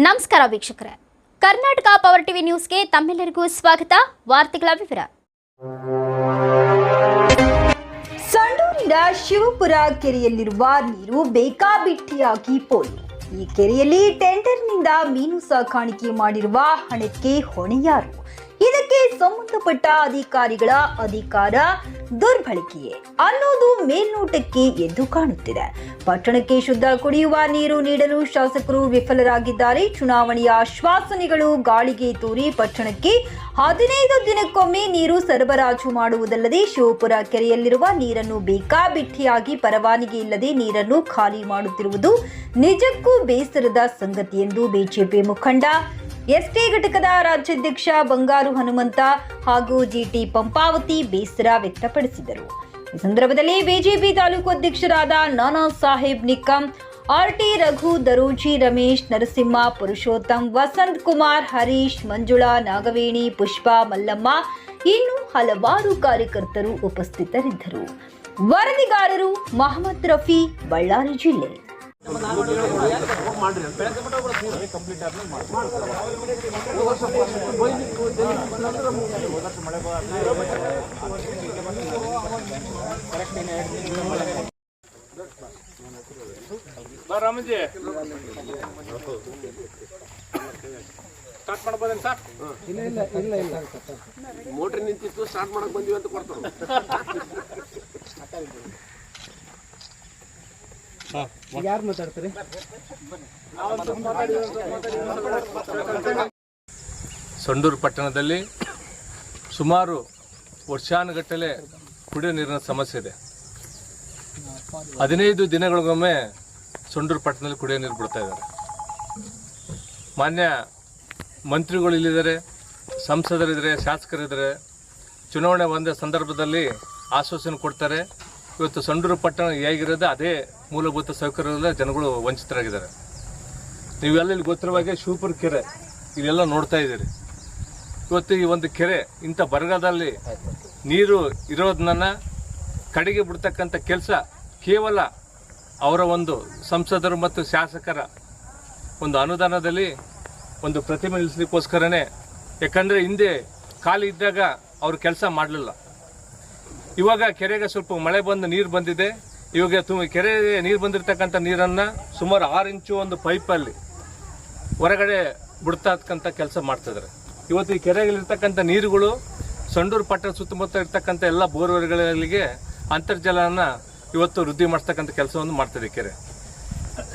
ನಮಸ್ಕಾರ ವೀಕ್ಷಕರೇ. Karnataka power TV ನ್ಯೂಸ್ಗೆ ತಮ್ಮೆಲ್ಲರಿಗೂ ಸ್ವಾಗತ. ವಾರ್ತೆಗಳ ವಿವರ. ಸಂಡೂರಿನ ಶಿವಪುರ ಕೆರೆಯಲ್ಲಿರುವ ನೀರು ಬೇಕಾಬಿಟ್ಟಿಯಾಗಿ ಪೋಲು. ಈ ಕೆರೆಯಲ್ಲಿ ಟೆಂಡರ್ನಿಂದ ಮೀನು ಸಾಕಾಣಿಕೆ ಮಾಡಿರುವ ಹಣಕ್ಕೆ ಹೊಣೆಯಾರು. ಇದಕ್ಕೆ ಸಂಬಂಧಪಟ್ಟ ಅಧಿಕಾರಿಗಳ ಅಧಿಕಾರ ದುರ್ಬಳಕೆಯೇ ಅನ್ನೋದು ಮೇಲ್ನೋಟಕ್ಕೆ ಎದ್ದು ಕಾಣುತ್ತಿದೆ. ಪಟ್ಟಣಕ್ಕೆ ಶುದ್ಧ ಕುಡಿಯುವ ನೀರು ನೀಡಲು ಶಾಸಕರು ವಿಫಲರಾಗಿದ್ದಾರೆ. ಚುನಾವಣೆಯ ಆಶ್ವಾಸನೆಗಳು ಗಾಳಿಗೆ ತೂರಿ ಪಟ್ಟಣಕ್ಕೆ ಹದಿನೈದು ದಿನಕ್ಕೊಮ್ಮೆ ನೀರು ಸರಬರಾಜು ಮಾಡುವುದಲ್ಲದೆ ಶಿವಪುರ ಕೆರೆಯಲ್ಲಿರುವ ನೀರನ್ನು ಬೇಕಾಬಿಟ್ಟಿಯಾಗಿ ಪರವಾನಗಿ ಇಲ್ಲದೆ ನೀರನ್ನು ಖಾಲಿ ಮಾಡುತ್ತಿರುವುದು ನಿಜಕ್ಕೂ ಬೇಸರದ ಸಂಗತಿ ಎಂದು ಬಿಜೆಪಿ ಮುಖಂಡ ಎಸ್ಟಿ ಘಟಕದ ರಾಜ್ಯಾಧ್ಯಕ್ಷ ಬಂಗಾರು ಹನುಮಂತ ಹಾಗೂ ಜಿಟಿ ಪಂಪಾವತಿ ಬೇಸರ ವ್ಯಕ್ತಪಡಿಸಿದರು. ಈ ಸಂದರ್ಭದಲ್ಲಿ ಬಿಜೆಪಿ ತಾಲೂಕು ಅಧ್ಯಕ್ಷರಾದ ನಾನಾ ಸಾಹೇಬ್ ನಿಕಂ ಆರ್ಟಿ ರಘು ದರೋಜಿ ರಮೇಶ್, ನರಸಿಂಹ, ಪುರುಷೋತ್ತಮ್, ವಸಂತ್ ಕುಮಾರ್, ಹರೀಶ್, ಮಂಜುಳಾ, ನಾಗವೇಣಿ, ಪುಷ್ಪಾ, ಮಲ್ಲಮ್ಮ ಇನ್ನು ಹಲವಾರು ಕಾರ್ಯಕರ್ತರು ಉಪಸ್ಥಿತರಿದ್ದರು. ವರದಿಗಾರರು ಮಹಮ್ಮದ್ ರಫಿ, ಬಳ್ಳಾರಿ ಜಿಲ್ಲೆ. ರಾಮಜಿ. ಸ್ಟಾರ್ಟ್ ಮಾಡ್ಬೋದೇನು ಸರ್ ಮೋಟ್ರ್ ನಿಂತಿತ್ತು ಸ್ಟಾರ್ಟ್ ಮಾಡಕ್ ಬಂದಿವಿ ಅಂತ ಕೊಡ್ತಾರೆ. ಸಂಡೂರು ಪಟ್ಟಣದಲ್ಲಿ ಸುಮಾರು ವರ್ಷಾನುಗಟ್ಟಲೆ ಕುಡಿಯೋ ನೀರಿನ ಸಮಸ್ಯೆ ಇದೆ. ಹದಿನೈದು ದಿನಗಳಿಗೊಮ್ಮೆ ಸಂಡೂರು ಪಟ್ಟಣದಲ್ಲಿ ಕುಡಿಯೋ ನೀರು ಬಿಡ್ತಾ ಇದ್ದಾರೆ. ಮಾನ್ಯ ಮಂತ್ರಿಗಳು ಇಲ್ಲಿದ್ದಾರೆ ಸಂಸದರಿದ್ದಾರೆ ಶಾಸಕರಿದ್ದಾರೆ. ಚುನಾವಣೆ ಬಂದ ಸಂದರ್ಭದಲ್ಲಿ ಆಶ್ವಾಸನೆ ಕೊಡ್ತಾರೆ. ಇವತ್ತು ಸಂಡೂರು ಪಟ್ಟಣ ಹೇಗಿರೋದು ಅದೇ ಮೂಲಭೂತ ಸೌಕರ್ಯದಿಂದ ಜನಗಳು ವಂಚಿತರಾಗಿದ್ದಾರೆ. ನೀವೆಲ್ಲ ಇಲ್ಲಿ ಗೊತ್ತಿರುವ ಹಾಗೆ ಶಿವಪುರ ಕೆರೆ ಇಲ್ಲೆಲ್ಲ ನೋಡ್ತಾ ಇದ್ದೀರಿ. ಇವತ್ತು ಈ ಒಂದು ಕೆರೆ ಇಂಥ ಬರಗಾಲದಲ್ಲಿ ನೀರು ಇರೋದನ್ನ ಕಡೆಗೆ ಬಿಡ್ತಕ್ಕಂಥ ಕೆಲಸ ಕೇವಲ ಅವರ ಒಂದು ಸಂಸದರು ಮತ್ತು ಶಾಸಕರ ಒಂದು ಅನುದಾನದಲ್ಲಿ ಒಂದು ಪ್ರತಿಮೆ ನಿಲ್ಲಿಸಲಿಕ್ಕೋಸ್ಕರನೇ. ಯಾಕಂದರೆ ಹಿಂದೆ ಖಾಲಿ ಇದ್ದಾಗ ಅವರು ಕೆಲಸ ಮಾಡಲಿಲ್ಲ. ಇವಾಗ ಕೆರೆಗೆ ಸ್ವಲ್ಪ ಮಳೆ ಬಂದು ನೀರು ಬಂದಿದೆ. ಇವಾಗ ತುಂಬ ಕೆರೆಗೆ ನೀರು ಬಂದಿರತಕ್ಕಂಥ ನೀರನ್ನು ಸುಮಾರು ಆರು ಇಂಚು ಒಂದು ಪೈಪಲ್ಲಿ ಹೊರಗಡೆ ಬಿಡ್ತಕ್ಕಂಥ ಕೆಲಸ ಮಾಡ್ತಿದ್ದಾರೆ ಇವತ್ತು ಈ ಕೆರೆಗಳಿರ್ತಕ್ಕಂಥ ನೀರುಗಳು ಸಂಡೂರು ಪಟ್ಟಣ ಸುತ್ತಮುತ್ತ ಇರ್ತಕ್ಕಂಥ ಎಲ್ಲ ಬೋರ್ವೆಲ್ಗಳಿಗೆ ಅಂತರ್ಜಲನ ಇವತ್ತು ವೃದ್ಧಿ ಮಾಡ್ತಕ್ಕಂಥ ಕೆಲಸವನ್ನು ಮಾಡ್ತಿದೆ ಕೆರೆ.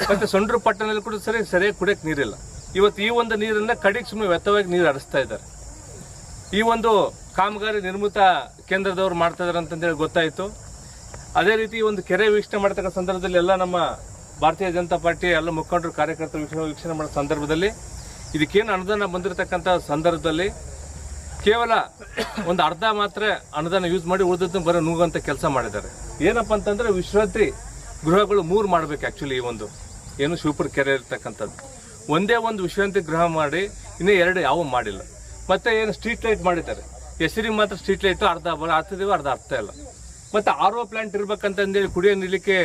ಮತ್ತು ಸಂಡೂರು ಪಟ್ಟಣದಲ್ಲಿ ಕೂಡ ಸರಿ, ಸರಿಯಾಗಿ ಕುಡಿಯೋಕ್ಕೆ ನೀರಿಲ್ಲ. ಇವತ್ತು ಈ ಒಂದು ನೀರನ್ನು ಕಡೆಗೆ ಸುಮ್ಮನೆ ವ್ಯರ್ಥವಾಗಿ ನೀರು ಹರಿಸ್ತಾ ಇದ್ದಾರೆ. ಈ ಒಂದು ಕಾಮಗಾರಿ ನಿರ್ಮಿತ ಕೇಂದ್ರದವ್ರು ಮಾಡ್ತಾ ಇದಾರೆ ಅಂತಂದೇಳಿ ಗೊತ್ತಾಯಿತು. ಅದೇ ರೀತಿ ಒಂದು ಕೆರೆ ವೀಕ್ಷಣೆ ಮಾಡ್ತಕ್ಕಂಥ ಸಂದರ್ಭದಲ್ಲಿ ಎಲ್ಲ ನಮ್ಮ ಭಾರತೀಯ ಜನತಾ ಪಾರ್ಟಿ, ಎಲ್ಲ ಮುಖಂಡರು, ಕಾರ್ಯಕರ್ತರು ವೀಕ್ಷಣೆ ವೀಕ್ಷಣೆ ಮಾಡೋ ಸಂದರ್ಭದಲ್ಲಿ ಇದಕ್ಕೇನು ಅನುದಾನ ಬಂದಿರತಕ್ಕಂಥ ಸಂದರ್ಭದಲ್ಲಿ ಕೇವಲ ಒಂದು ಅರ್ಧ ಮಾತ್ರ ಅನುದಾನ ಯೂಸ್ ಮಾಡಿ ಉಳಿದದ್ದು ಬರೋ ನುಗ್ಗುವಂಥ ಕೆಲಸ ಮಾಡಿದ್ದಾರೆ. ಏನಪ್ಪ ಅಂತಂದ್ರೆ ವಿಶ್ರಾಂತಿ ಗೃಹಗಳು ಮೂರು ಮಾಡ್ಬೇಕು ಆ್ಯಕ್ಚುಲಿ ಈ ಒಂದು. ಏನು ಶಿವಪುರ ಕೆರೆ ಇರ್ತಕ್ಕಂಥದ್ದು. ಒಂದೇ ಒಂದು ವಿಶ್ರಾಂತಿ ಗೃಹ ಮಾಡಿ, ಇನ್ನೂ ಎರಡು ಯಾವ ಮಾಡಿಲ್ಲ. ಮತ್ತೆ ಏನು ಸ್ಟ್ರೀಟ್ ಲೈಟ್ ಮಾಡಿದ್ದಾರೆ. ಹೆಸರಿಗೆ ಮಾತ್ರ ಸ್ಟ್ರೀಟ್ ಲೈಟು ಅರ್ಧ ಆಗ್ತಿದೀವಿ ಅರ್ಧ ಆಗ್ತಾ ಇಲ್ಲ. ಮತ್ತೆ ಆರ್ ಓ ಪ್ಲ್ಯಾಂಟ್ ಇರ್ಬೇಕಂತಂದೇಳಿ ಕುಡಿಯೋ ನೀರ್ಲಿಕ್ಕೆ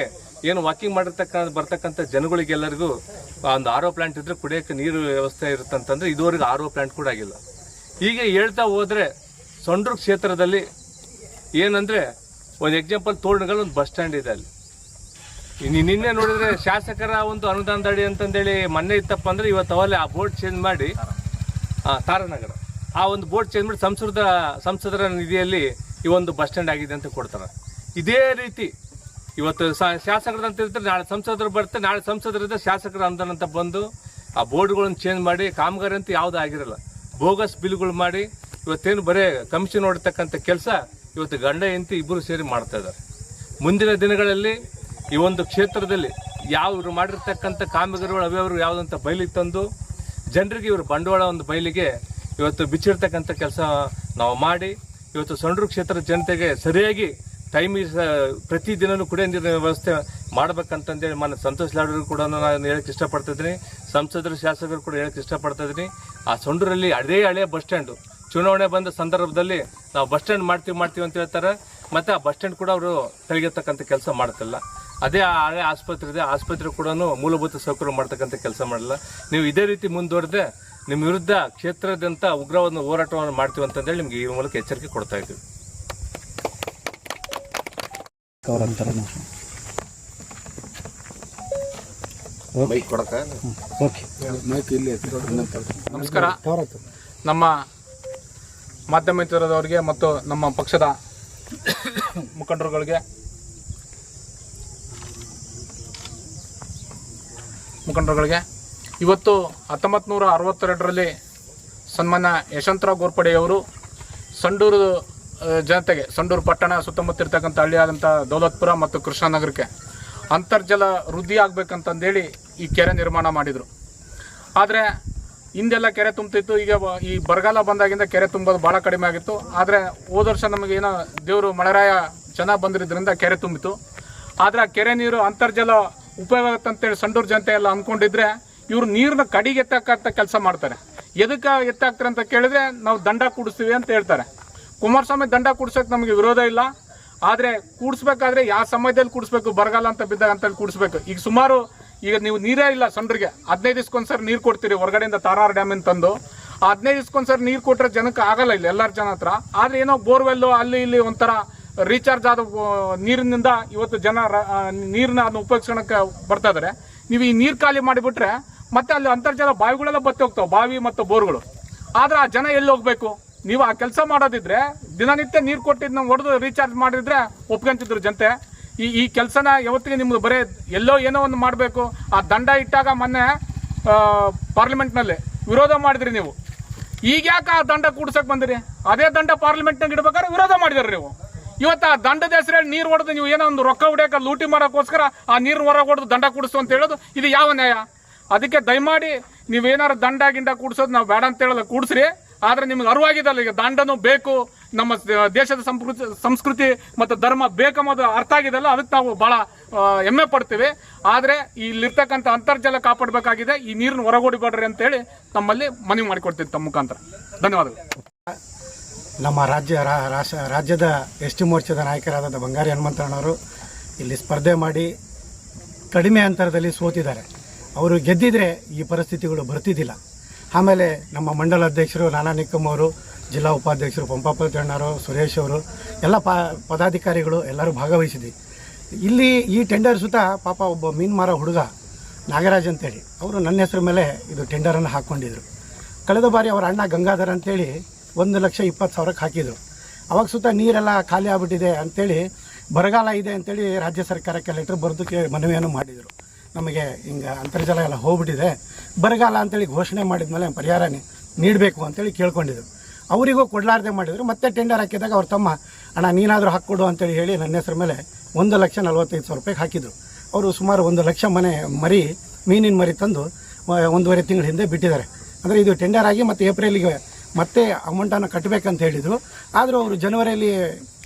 ಏನು ವಾಕಿಂಗ್ ಮಾಡಿರ್ತಕ್ಕ ಬರ್ತಕ್ಕಂಥ ಜನಗಳಿಗೆಲ್ಲರಿಗೂ ಒಂದು ಆರ್ ಓ ಪ್ಲಾಂಟ್ ಇದ್ರೆ ಕುಡಿಯೋಕೆ ನೀರು ವ್ಯವಸ್ಥೆ ಇರುತ್ತಂತಂದ್ರೆ ಇದುವರೆಗೂ ಆರ್ ಒ ಪ್ಲಾಂಟ್ ಕೂಡ ಆಗಿಲ್ಲ. ಹೀಗೆ ಹೇಳ್ತಾ ಹೋದರೆ ಸೊಂಡ್ರ ಕ್ಷೇತ್ರದಲ್ಲಿ ಏನಂದ್ರೆ ಒಂದು ಎಕ್ಸಾಂಪಲ್ ತೋರಣಗಲ್ ಒಂದು ಬಸ್ ಸ್ಟ್ಯಾಂಡ್ ಇದೆ ಅಲ್ಲಿ. ಇನ್ನು ನಿನ್ನೆ ನೋಡಿದ್ರೆ ಶಾಸಕರ ಒಂದು ಅನುದಾನದಡಿ ಅಂತಂದೇಳಿ ಮೊನ್ನೆ ಇತ್ತಪ್ಪ ಅಂದ್ರೆ ಇವತ್ತು ಅವಲ್ಲಿ ಆ ಬೋರ್ಡ್ ಚೇಂಜ್ ಮಾಡಿ ತಾರಾನಗರ. ಆ ಒಂದು ಬೋರ್ಡ್ ಚೇಂಜ್ ಮಾಡಿ ಸಂಸದ, ಸಂಸದರ ನಿಧಿಯಲ್ಲಿ ಈ ಒಂದು ಬಸ್ ಸ್ಟ್ಯಾಂಡ್ ಆಗಿದೆ ಅಂತ ಕೊಡ್ತಾರೆ. ಇದೇ ರೀತಿ ಇವತ್ತು ಶಾಸಕರದಂತ ಇರ್ತಾರೆ ನಾಳೆ ಸಂಸದರು ಬರ್ತಾರೆ, ನಾಳೆ ಸಂಸದರಿಂದ ಶಾಸಕರ ಅಂತ ಬಂದು ಆ ಬೋರ್ಡ್ಗಳನ್ನು ಚೇಂಜ್ ಮಾಡಿ ಕಾಮಗಾರಿ ಅಂತ ಯಾವುದೂ ಆಗಿರಲ್ಲ. ಬೋಗಸ್ ಬಿಲ್ಗಳು ಮಾಡಿ ಇವತ್ತೇನು ಬರೇ ಕಮಿಷನ್ ಹೊಡ್ತಕ್ಕಂಥ ಕೆಲಸ ಇವತ್ತು ಗಂಡ, ಹೆಂಡತಿ ಇಬ್ಬರು ಸೇರಿ ಮಾಡ್ತಾ ಇದ್ದಾರೆ. ಮುಂದಿನ ದಿನಗಳಲ್ಲಿ ಈ ಒಂದು ಕ್ಷೇತ್ರದಲ್ಲಿ ಯಾವ ಇವರು ಮಾಡಿರ್ತಕ್ಕಂಥ ಕಾಮಗಾರಿಗಳು ಅವ್ಯವರು ಯಾವುದಂತ ಬಯಲಿಗೆ ತಂದು ಜನರಿಗೆ ಇವರು ಬಂಡವಾಳ ಒಂದು ಬಯಲಿಗೆ ಇವತ್ತು ಬಿಚ್ಚಿರ್ತಕ್ಕಂಥ ಕೆಲಸ ನಾವು ಮಾಡಿ, ಇವತ್ತು ಸಂಡ್ರು ಕ್ಷೇತ್ರದ ಜನತೆಗೆ ಸರಿಯಾಗಿ ಟೈಮ್ ಪ್ರತಿದಿನನೂ ಕುಡಿಯೋ ನೀರಿನ ವ್ಯವಸ್ಥೆ ಮಾಡ್ಬೇಕಂತಂದೇಳಿ ಮನ ಸಂತೋಷ್ ಲಾಡ್ರು ಕೂಡ ನಾನು ಹೇಳಕ್ಕೆ ಇಷ್ಟಪಡ್ತಿದ್ದೀನಿ. ಸಂಸದರು, ಶಾಸಕರು ಕೂಡ ಹೇಳಕ್ಕೆ ಇಷ್ಟಪಡ್ತಿದ್ದೀನಿ. ಆ ಸಂಡ್ರಲ್ಲಿ ಅದೇ ಹಳೆಯ ಬಸ್ ಸ್ಟ್ಯಾಂಡು. ಚುನಾವಣೆ ಬಂದ ಸಂದರ್ಭದಲ್ಲಿ ನಾವು ಬಸ್ ಸ್ಟ್ಯಾಂಡ್ ಮಾಡ್ತೀವಿ ಮಾಡ್ತೀವಿ ಅಂತ ಹೇಳ್ತಾರೆ. ಮತ್ತು ಆ ಬಸ್ ಸ್ಟ್ಯಾಂಡ್ ಕೂಡ ಅವರು ತೆಗೆಯತಕ್ಕಂಥ ಕೆಲಸ ಮಾಡ್ತಿಲ್ಲ. ಅದೇ ಆ ಹಳೆ ಆಸ್ಪತ್ರೆ ಇದೆ. ಆಸ್ಪತ್ರೆ ಕೂಡ ಮೂಲಭೂತ ಸೌಕರ್ಯ ಮಾಡ್ತಕ್ಕಂಥ ಕೆಲಸ ಮಾಡಲ್ಲ. ನೀವು ಇದೇ ರೀತಿ ಮುಂದುವರೆದ್ರೆ ನಿಮ್ಮ ವಿರುದ್ಧ ಕ್ಷೇತ್ರದಂತ ಉಗ್ರವಾದ ಹೋರಾಟವನ್ನು ಮಾಡ್ತೀವಿ ಅಂತಂದೇಳಿ ನಿಮ್ಗೆ ಈ ಮೂಲಕ ಎಚ್ಚರಿಕೆ ಕೊಡ್ತಾ ಇದ್ದೀವಿ. ನಮಸ್ಕಾರ. ನಮ್ಮ ಮಾಧ್ಯಮ ಮಿತ್ರರವರಿಗೆ ಮತ್ತು ನಮ್ಮ ಪಕ್ಷದ ಮುಖಂಡರುಗಳಿಗೆ ಮುಖಂಡರುಗಳಿಗೆ ಇವತ್ತು ಹತ್ತೊಂಬತ್ತು ನೂರ ಅರವತ್ತೆರಡರಲ್ಲಿ ಸನ್ಮಾನ ಯಶವಂತರಾವ್ ಗೋರ್ಪಡೆಯವರು ಸಂಡೂರು ಜನತೆಗೆ, ಸಂಡೂರು ಪಟ್ಟಣ ಸುತ್ತಮುತ್ತ ಇರ್ತಕ್ಕಂಥ ಹಳ್ಳಿಯಾದಂಥ ದೌಲತ್ಪುರ ಮತ್ತು ಕೃಷ್ಣನಗರಕ್ಕೆ ಅಂತರ್ಜಲ ವೃದ್ಧಿ ಆಗಬೇಕಂತಂದೇಳಿ ಈ ಕೆರೆ ನಿರ್ಮಾಣ ಮಾಡಿದರು. ಆದರೆ ಹಿಂದೆಲ್ಲ ಕೆರೆ ತುಂಬ್ತಿತ್ತು, ಈಗ ಈ ಬರಗಾಲ ಬಂದಾಗಿಂದ ಕೆರೆ ತುಂಬೋದು ಭಾಳ ಕಡಿಮೆ ಆಗಿತ್ತು. ಆದರೆ ಹೋದ ವರ್ಷ ನಮಗೇನೋ ದೇವರು ಮಳೆರಾಯ ಜನ ಬಂದಿರೋದ್ರಿಂದ ಕೆರೆ ತುಂಬಿತು ಆದರೆ ಆ ಕೆರೆ ನೀರು ಅಂತರ್ಜಲ ಉಪಯೋಗ ಅಂತೇಳಿ ಸಂಡೂರು ಜನತೆ ಎಲ್ಲ ಅಂದ್ಕೊಂಡಿದ್ರೆ ಇವರು ನೀರನ್ನ ಕಡಿಗೆ ಎತ್ತಕ್ಕಂಥ ಕೆಲಸ ಮಾಡ್ತಾರೆ. ಎದಕ್ಕೆ ಎತ್ತಾಕ್ತಾರೆ ಅಂತ ಕೇಳಿದ್ರೆ ನಾವು ದಂಡ ಕೂಡಿಸ್ತೀವಿ ಅಂತ ಹೇಳ್ತಾರೆ. ಕುಮಾರಸ್ವಾಮಿ ದಂಡ ಕೂಡ್ಸೋಕೆ ನಮಗೆ ವಿರೋಧ ಇಲ್ಲ. ಆದರೆ ಕೂಡಿಸ್ಬೇಕಾದ್ರೆ ಯಾವ ಸಮಯದಲ್ಲಿ ಕೂಡಿಸ್ಬೇಕು? ಬರಗಾಲ ಅಂತ ಬಿದ್ದಾಗ ಅಂತ ಕೂಡಿಸ್ಬೇಕು. ಈಗ ಸುಮಾರು ಈಗ ನೀವು ನೀರೇ ಇಲ್ಲ ಸಂಡ್ರಿಗೆ. ಹದಿನೈದು ದಿವ್ಸಕ್ಕೊಂದ್ಸರಿ ನೀರು ಕೊಡ್ತೀರಿ ಹೊರಗಡೆಯಿಂದ ತಾರಾರ್ ಡ್ಯಾಮಿಂದ ತಂದು. ಆ ಹದಿನೈದು ದಿವ್ಸಕ್ಕೊಂದ್ಸರಿ ನೀರು ಕೊಟ್ಟರೆ ಜನಕ್ಕೆ ಆಗಲ್ಲ ಇಲ್ಲ ಎಲ್ಲರ ಜನ ಹತ್ರ. ಆದರೆ ಏನೋ ಬೋರ್ವೆಲ್ಲು, ಅಲ್ಲಿ ಇಲ್ಲಿ ಒಂಥರ ರೀಚಾರ್ಜ್ ಆದ ನೀರಿನಿಂದ ಇವತ್ತು ಜನ ನೀರನ್ನ ಅದನ್ನ ಉಪಯೋಗಿಸ್ಕೊಳಕ್ಕೆ ಬರ್ತಾ ಇದಾರೆ. ನೀವು ಈ ನೀರು ಖಾಲಿ ಮಾಡಿಬಿಟ್ರೆ ಮತ್ತೆ ಅಲ್ಲಿ ಅಂತರ್ಜಲ ಬಾವಿಗಳೆಲ್ಲ ಬತ್ತಿ ಹೋಗ್ತಾವೆ, ಬಾವಿ ಮತ್ತು ಬೋರ್ಗಳು. ಆದ್ರೆ ಆ ಜನ ಎಲ್ಲಿ ಹೋಗ್ಬೇಕು? ನೀವು ಆ ಕೆಲಸ ಮಾಡೋದಿದ್ರೆ, ದಿನನಿತ್ಯ ನೀರು ಕೊಟ್ಟಿದ್ದು ನಾವು ಹೊಡೆದು ರೀಚಾರ್ಜ್ ಮಾಡಿದ್ರೆ ಒಪ್ಕೊಂತಿದ್ರು ಜನತೆ. ಈ ಈ ಕೆಲಸನ ಯಾವತ್ತಿಗೆ ನಿಮ್ಗೆ ಬರೇ ಎಲ್ಲೋ ಏನೋ ಒಂದು ಮಾಡಬೇಕು. ಆ ದಂಡ ಇಟ್ಟಾಗ ಮೊನ್ನೆ ಪಾರ್ಲಿಮೆಂಟ್ನಲ್ಲಿ ವಿರೋಧ ಮಾಡಿದ್ರಿ ನೀವು. ಈಗ ಯಾಕೆ ಆ ದಂಡ ಕೂಡ್ಸಕ್ ಬಂದಿರಿ? ಅದೇ ದಂಡ ಪಾರ್ಲಿಮೆಂಟ್ನಾಗ ಇಡ್ಬೇಕಾದ್ರೆ ವಿರೋಧ ಮಾಡಿದ್ರಿ ನೀವು. ಇವತ್ತು ಆ ದಂಡದ ಹೆಸರಲ್ಲಿ ನೀರು ಹೊಡೆದು ನೀವು ಏನೋ ಒಂದು ರೊಕ್ಕ ಹೊಡ್ಯಾಕ ಲೂಟಿ ಮಾಡೋಕ್ಕೋಸ್ಕರ ಆ ನೀರು ಹೊರಗೆ ಹೊಡೆದು ದಂಡ ಕೂಡಿಸು ಅಂತ ಹೇಳೋದು, ಇದು ಯಾವ ನ್ಯಾಯ? ಅದಕ್ಕೆ ದಯಮಾಡಿ ನೀವೇನಾರು ದಂಡ ಗಿಂಡ ಕೂಡಿಸೋದು ನಾವು ಬೇಡ ಅಂತ ಹೇಳಲ್ಲ ಕೂಡಿಸ್ರಿ. ಆದ್ರೆ ನಿಮ್ಗೆ ಅರಿವಾಗಿದಲ್ಲ ಈಗ ದಂಡನೂ ಬೇಕು ನಮ್ಮ ದೇಶದ ಸಂಸ್ಕೃತಿ ಸಂಸ್ಕೃತಿ ಮತ್ತು ಧರ್ಮ ಬೇಕಂಬುದು ಅರ್ಥ ಆಗಿದೆಲ್ಲ ಅದಕ್ಕೆ ನಾವು ಆ, ಹೆಮ್ಮೆ ಪಡ್ತೀವಿ. ಆದರೆ ಇಲ್ಲಿರ್ತಕ್ಕಂಥ ಅಂತರ್ಜಲ ಕಾಪಾಡಬೇಕಾಗಿದೆ ಈ ನೀರನ್ನು ಹೊರಗೋಡಿಬೇಡ್ರಿ ಅಂತೇಳಿ ತಮ್ಮಲ್ಲಿ ಮನವಿ ಮಾಡಿಕೊಡ್ತೀವಿ ತಮ್ಮ ಮುಖಾಂತರ. ಧನ್ಯವಾದಗಳು. ನಮ್ಮ ರಾಜ್ಯ ರಾಜ್ಯದ ಎಸ್ ಟಿ ಮೋರ್ಚಾದ ನಾಯಕರಾದಂಥ ಬಂಗಾರಿ ಹನುಮಂತಣ್ಣವರು ಇಲ್ಲಿ ಸ್ಪರ್ಧೆ ಮಾಡಿ ಕಡಿಮೆ ಅಂತರದಲ್ಲಿ ಸೋತಿದ್ದಾರೆ. ಅವರು ಗೆದ್ದಿದ್ರೆ ಈ ಪರಿಸ್ಥಿತಿಗಳು ಬರ್ತಿದ್ದಿಲ್ಲ. ಆಮೇಲೆ ನಮ್ಮ ಮಂಡಲ ಅಧ್ಯಕ್ಷರು ನಾನಾ ನಿಕ್ಕಮ್ ಅವರು, ಜಿಲ್ಲಾ ಉಪಾಧ್ಯಕ್ಷರು ಪಂಪಾಪತಣ್ಣವರು ಸುರೇಶ್ ಅವರು, ಎಲ್ಲ ಪದಾಧಿಕಾರಿಗಳು ಎಲ್ಲರೂ ಭಾಗವಹಿಸಿದ್ವಿ. ಇಲ್ಲಿ ಈ ಟೆಂಡರ್ ಸುತ್ತ ಪಾಪ ಒಬ್ಬ ಮೀನು ಮಾರೋ ಹುಡುಗ, ನಾಗರಾಜ್ ಅಂತೇಳಿ, ಅವರು ನನ್ನ ಹೆಸರು ಮೇಲೆ ಇದು ಟೆಂಡರನ್ನು ಹಾಕ್ಕೊಂಡಿದ್ರು ಕಳೆದ ಬಾರಿ ಅವರ ಅಣ್ಣ ಗಂಗಾಧರ್ ಅಂತೇಳಿ ಒಂದು ಲಕ್ಷ ಇಪ್ಪತ್ತು ಸಾವಿರಕ್ಕೆ ಹಾಕಿದರು. ಅವಾಗ ಸುತ್ತ ನೀರೆಲ್ಲ ಖಾಲಿ ಆಗ್ಬಿಟ್ಟಿದೆ ಅಂತೇಳಿ ಬರಗಾಲ ಇದೆ ಅಂತೇಳಿ ರಾಜ್ಯ ಸರ್ಕಾರಕ್ಕೆ ಲೆಟರ್ ಬರೆದಕ್ಕೆ ಮನವಿಯನ್ನು ಮಾಡಿದರು. ನಮಗೆ ಹಿಂಗೆ ಅಂತರ್ಜಲ ಎಲ್ಲ ಹೋಗ್ಬಿಟ್ಟಿದೆ. ಬರಗಾಲ ಅಂತೇಳಿ ಘೋಷಣೆ ಮಾಡಿದ ಮೇಲೆ ಪರಿಹಾರ ನೀಡಬೇಕು ಅಂತೇಳಿ ಕೇಳ್ಕೊಂಡಿದ್ರು. ಅವರಿಗೂ ಕೊಡಲಾರ್ದೆ ಮಾಡಿದರು. ಮತ್ತೆ ಟೆಂಡರ್ ಹಾಕಿದಾಗ ಅವ್ರ ತಮ್ಮ, ಅಣ್ಣ, ನೀನಾದರೂ ಹಾಕ್ಕೊಡು ಅಂತೇಳಿ ಹೇಳಿ ನನ್ನ ಹೆಸರು ಮೇಲೆ ಒಂದು ಲಕ್ಷ ನಲ್ವತ್ತೈದು ಸಾವಿರ ರೂಪಾಯಿಗೆ ಹಾಕಿದರು. ಅವರು ಸುಮಾರು ಒಂದು ಲಕ್ಷ ಮನೆ ಮರಿ, ಮೀನಿನ ಮರಿ ತಂದು ಒಂದೂವರೆ ತಿಂಗಳ ಹಿಂದೆ ಬಿಟ್ಟಿದ್ದಾರೆ. ಅಂದರೆ ಇದು ಟೆಂಡರ್ ಆಗಿ ಮತ್ತು ಏಪ್ರಿಲಿಗೆ ಮತ್ತೆ ಅಮೌಂಟನ್ನು ಕಟ್ಟಬೇಕಂತ ಹೇಳಿದರು. ಆದರೂ ಅವರು ಜನವರಿಯಲ್ಲಿ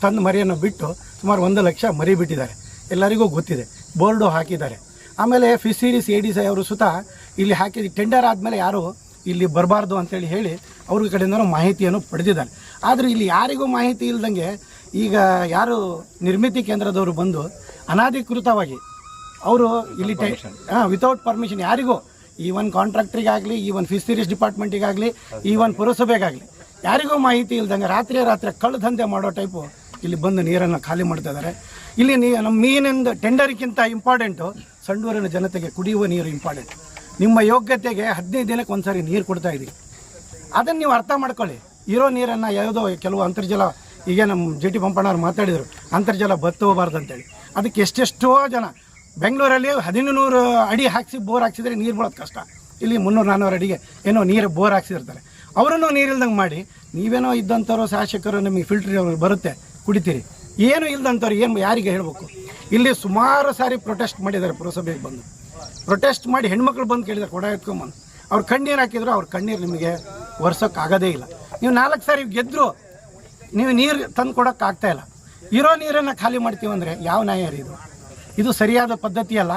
ತಂದು ಮರಿಯನ್ನು ಬಿಟ್ಟು ಸುಮಾರು ಒಂದು ಲಕ್ಷ ಮರಿ ಬಿಟ್ಟಿದ್ದಾರೆ. ಎಲ್ಲರಿಗೂ ಗೊತ್ತಿದೆ. ಬೋರ್ಡು ಹಾಕಿದ್ದಾರೆ. ಆಮೇಲೆ ಫಿಶರೀಸ್ ಎ ಡಿ ಸೈ ಅವರು ಸುತ ಇಲ್ಲಿ ಹಾಕಿದ ಟೆಂಡರ್ ಆದಮೇಲೆ ಯಾರು ಇಲ್ಲಿ ಬರಬಾರ್ದು ಅಂತೇಳಿ ಹೇಳಿ ಅವ್ರ ಕಡೆಯಿಂದ ಮಾಹಿತಿಯನ್ನು ಪಡೆದಿದ್ದಾರೆ. ಆದರೆ ಇಲ್ಲಿ ಯಾರಿಗೂ ಮಾಹಿತಿ ಇಲ್ದಂಗೆ ಈಗ ಯಾರು ನಿರ್ಮಿತಿ ಕೇಂದ್ರದವರು ಬಂದು ಅನಧಿಕೃತವಾಗಿ ಅವರು ಇಲ್ಲಿ ಹಾಂ ವಿತೌಟ್ ಪರ್ಮಿಷನ್ ಯಾರಿಗೂ ಈವನ್ ಕಾಂಟ್ರಾಕ್ಟ್ರಿಗಾಗಲಿ ಈವನ್ ಫಿಶರೀಸ್ ಡಿಪಾರ್ಟ್ಮೆಂಟಿಗಾಗಲಿ ಈವನ್ ಪುರಸಭೆಗಾಗಲಿ ಯಾರಿಗೂ ಮಾಹಿತಿ ಇಲ್ದಂಗೆ ರಾತ್ರಿ ರಾತ್ರಿ ಕಳ್ಳು ದಂಧೆ ಮಾಡೋ ಟೈಪು ಇಲ್ಲಿ ಬಂದು ನೀರನ್ನು ಖಾಲಿ ಮಾಡ್ತಾ ಇದ್ದಾರೆ. ಇಲ್ಲಿ ನೀ ನಮ್ಮ ಮೀನಿಂದ ಟೆಂಡರ್ಗಿಂತ ಇಂಪಾರ್ಟೆಂಟು ಸಂಡೂರಿನ ಜನತೆಗೆ ಕುಡಿಯುವ ನೀರು ಇಂಪಾರ್ಟೆಂಟ್ ನಿಮ್ಮ ಯೋಗ್ಯತೆಗೆ ಹದಿನೈದು ದಿನಕ್ಕೆ ಒಂದ್ಸರಿ ನೀರು ಕೊಡ್ತಾ ಇದ್ದೀವಿ ಅದನ್ನು ನೀವು ಅರ್ಥ ಮಾಡ್ಕೊಳ್ಳಿ. ಇರೋ ನೀರನ್ನು ಯಾವುದೋ ಕೆಲವು ಅಂತರ್ಜಲ, ಈಗ ನಮ್ಮ ಜಿ ಟಿ ಪಂಪಣ್ಣವ್ರು ಮಾತಾಡಿದರು, ಅಂತರ್ಜಲ ಬತ್ತು ಹೋಗಬಾರ್ದು ಅಂತೇಳಿ. ಅದಕ್ಕೆ ಎಷ್ಟೆಷ್ಟೋ ಜನ, ಬೆಂಗಳೂರಲ್ಲಿ ಹದಿನೂರು ಅಡಿ ಹಾಕಿಸಿ ಬೋರ್ ಹಾಕ್ಸಿದ್ರೆ ನೀರು ಬೀಳೋದು ಕಷ್ಟ. ಇಲ್ಲಿ ಮುನ್ನೂರು ನಾನ್ನೂರು ಅಡಿಗೆ ಏನೋ ನೀರು ಬೋರ್ ಹಾಕ್ಸಿರ್ತಾರೆ. ಅವರನ್ನು ನೀರಿಲ್ದಂಗೆ ಮಾಡಿ, ನೀವೇನೋ ಇದ್ದಂಥವ್ರು ಶಾಸಕರು, ನಿಮಗೆ ಫಿಲ್ಟ್ರ್ ಬರುತ್ತೆ. ಕುಡಿತೀರಿ. ಏನು ಇಲ್ದಂಥವ್ರು ಏನು ಯಾರಿಗೆ ಹೇಳಬೇಕು? ಇಲ್ಲಿ ಸುಮಾರು ಸಾರಿ ಪ್ರೊಟೆಸ್ಟ್ ಮಾಡಿದ್ದಾರೆ ಪುರಸಭೆಗೆ ಬಂದು. ಪ್ರೊಟೆಸ್ಟ್ ಮಾಡಿ ಹೆಣ್ಮಕ್ಳು ಬಂದು ಕೇಳಿದ್ದಾರೆ, ಕೊಡ ಎತ್ಕೊಂಬಂದು. ಅವ್ರು ಕಣ್ಣೀರು ಹಾಕಿದ್ರು, ಅವ್ರ ಕಣ್ಣೀರು ನಿಮಗೆ ಒರ್ಸೋಕೆ ಆಗೋದೇ ಇಲ್ಲ. ನೀವು ನಾಲ್ಕು ಸಾರಿ ಗೆದ್ದರು ನೀವು ನೀರು ತಂದು ಕೊಡೋಕ್ಕಾಗ್ತಾ ಇಲ್ಲ. ಇರೋ ನೀರನ್ನು ಖಾಲಿ ಮಾಡ್ತೀವಿ ಅಂದರೆ ಯಾವ ನ್ಯಾಯ ರೀ ಇದು? ಇದು ಸರಿಯಾದ ಪದ್ಧತಿ ಅಲ್ಲ.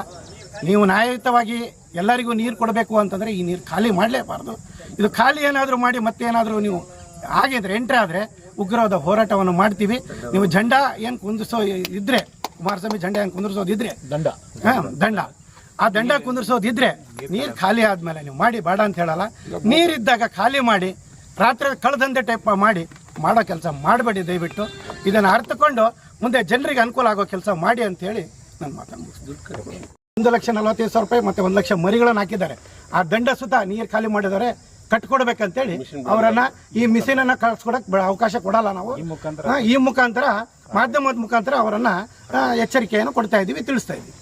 ನೀವು ನ್ಯಾಯಯುತವಾಗಿ ಎಲ್ಲರಿಗೂ ನೀರು ಕೊಡಬೇಕು ಅಂತಂದರೆ ಈ ನೀರು ಖಾಲಿ ಮಾಡಲೇಬಾರ್ದು. ಇದು ಖಾಲಿ ಏನಾದರೂ ಮಾಡಿ ಮತ್ತೇನಾದರೂ ನೀವು ಆಗಿದ್ರೆ, ಎಂಟ್ರಿ ಆದರೆ ಉಗ್ರವಾದ ಹೋರಾಟವನ್ನು ಮಾಡ್ತೀವಿ. ನೀವು ಜಂಡ ಏನು ಕುಂದಿಸೋ ಇದ್ರೆ ಕುಮಾರಸ್ವಾಮಿ ಜಂಡ ಏನು ಕುಂದಿರ್ಸೋದಿದ್ರೆ ದಂಡ. ಹಾಂ ದಂಡ. ಆ ದಂಡ ಕುಂದಿರ್ಸೋದಿದ್ರೆ ನೀರು ಖಾಲಿ ಆದ್ಮೇಲೆ ನೀವು ಮಾಡಿ ಬೇಡ ಅಂತ ಹೇಳಲ್ಲ. ನೀರಿದ್ದಾಗ ಖಾಲಿ ಮಾಡಿ ರಾತ್ರಿ ಕಳೆದಂದೆ ಟೈಪ್ ಮಾಡಿ ಮಾಡೋ ಕೆಲಸ ಮಾಡಬೇಡಿ ದಯವಿಟ್ಟು. ಇದನ್ನು ಅರ್ಥಕೊಂಡು ಮುಂದೆ ಜನರಿಗೆ ಅನುಕೂಲ ಆಗೋ ಕೆಲಸ ಮಾಡಿ ಅಂತ ಹೇಳಿ ನನ್ನ ಮಾತನ್ನು ಒಂದು ಲಕ್ಷ ನಲವತ್ತೈದು ಸಾವಿರ ರೂಪಾಯಿ ಮತ್ತೆ ಒಂದು ಲಕ್ಷ ಮರಿಗಳನ್ನು ಹಾಕಿದ್ದಾರೆ. ಆ ದಂಡ ಸುತ್ತ ನೀರು ಖಾಲಿ ಮಾಡಿದ್ದಾರೆ. ಕಟ್ಕೊಡ್ಬೇಕಂತೇಳಿ ಅವರನ್ನ ಈ ಮಿಷಿನ್ ಕಳ್ಸ್ಕೊಡಕ್ ಬ- ಅವಕಾಶ ಕೊಡಲ್ಲ ನಾವು. ಈ ಮುಖಾಂತರ? ಮಾಧ್ಯಮದ ಮುಖಾಂತರ ಅವರನ್ನ ಎಚ್ಚರಿಕೆಯನ್ನು ಕೊಡ್ತಾ ಇದ್ದೀವಿ ತಿಳಿಸ್ತಾ ಇದ್ದೀವಿ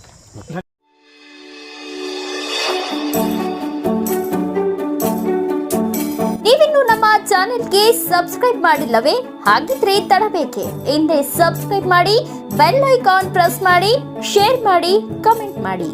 ನೀವಿನ್ನು ನಮ್ಮ ಚಾನೆಲ್ಗೆ ಸಬ್ಸ್ಕ್ರೈಬ್ ಮಾಡಿಲ್ಲವೇ? ಹಾಗಿದ್ರೆ ತಡಬೇಕೆ. ಹಿಂದೆ ಸಬ್ಸ್ಕ್ರೈಬ್ ಮಾಡಿ ಬೆಲ್ ಐಕಾನ್ ಪ್ರೆಸ್ ಮಾಡಿ ಶೇರ್ ಮಾಡಿ ಕಮೆಂಟ್ ಮಾಡಿ.